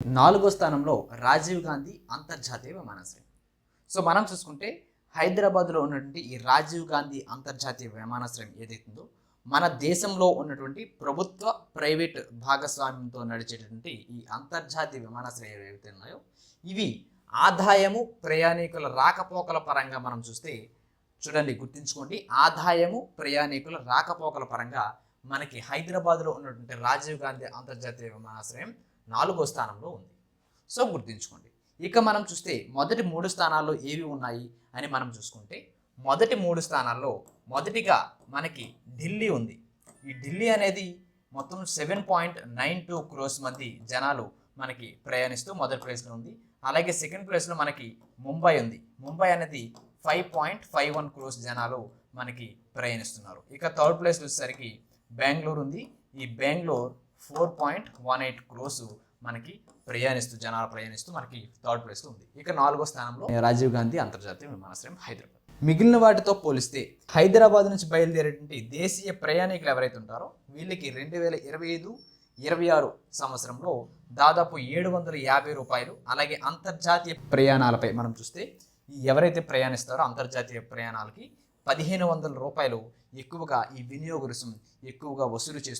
నాలుగో స్థానంలో రాజీవ్ గాంధీ అంతర్జాతీయ విమానాశ్రయం. సో మనం చూసుకుంటే హైదరాబాద్లో ఉన్నటువంటి ఈ రాజీవ్ గాంధీ అంతర్జాతీయ విమానాశ్రయం ఏదైతుందో మన దేశంలో ఉన్నటువంటి ప్రభుత్వ ప్రైవేట్ భాగస్వామ్యంతో నడిచేటువంటి ఈ అంతర్జాతీయ విమానాశ్రయాలు ఏవైతే ఉన్నాయో ఇవి ఆదాయము ప్రయాణికుల రాకపోకల పరంగా మనం చూస్తే చూడండి గుర్తుంచుకోండి ఆదాయము ప్రయాణికుల రాకపోకల పరంగా మనకి హైదరాబాద్లో ఉన్నటువంటి రాజీవ్ గాంధీ అంతర్జాతీయ విమానాశ్రయం నాలుగో స్థానంలో ఉంది. సో గుర్తుంచుకోండి ఇక మనం చూస్తే మొదటి మూడు స్థానాల్లో ఏవి ఉన్నాయి అని మనం చూసుకుంటే మొదటి మూడు స్థానాల్లో మొదటిగా మనకి ఢిల్లీ ఉంది. ఈ ఢిల్లీ అనేది మొత్తం seven point nine two crores మంది జనాలు మనకి ప్రయాణిస్తూ మొదటి ప్లేస్లో ఉంది. అలాగే సెకండ్ ప్లేస్లో మనకి ముంబై ఉంది. ముంబై అనేది five point five one crores జనాలు మనకి ప్రయాణిస్తున్నారు. ఇక థర్డ్ ప్లేస్ వచ్చేసరికి బెంగళూరు ఉంది. ఈ Bengaluru four point one eight crores మనకి ప్రయాణిస్తూ జనాలు ప్రయాణిస్తూ మనకి థర్డ్ ప్లేస్ ఉంది. ఇక నాలుగో స్థానంలో రాజీవ్ గాంధీ అంతర్జాతీయ విమానాశ్రయం హైదరాబాద్. మిగిలిన వాటితో పోలిస్తే హైదరాబాద్ నుంచి బయలుదేరేటువంటి దేశీయ ప్రయాణికులు ఎవరైతే ఉంటారో వీళ్ళకి రెండు వేల ఇరవై ఐదు ఇరవై ఆరు సంవత్సరంలో దాదాపు ఏడు వందల యాభై రూపాయలు అలాగే అంతర్జాతీయ ప్రయాణాలపై మనం చూస్తే ఎవరైతే ప్రయాణిస్తారో అంతర్జాతీయ ప్రయాణాలకి పదిహేను వందల రూపాయలు ఎక్కువగా ఈ వినియోగ రుసుం ఎక్కువగా వసూలు చేస్తూ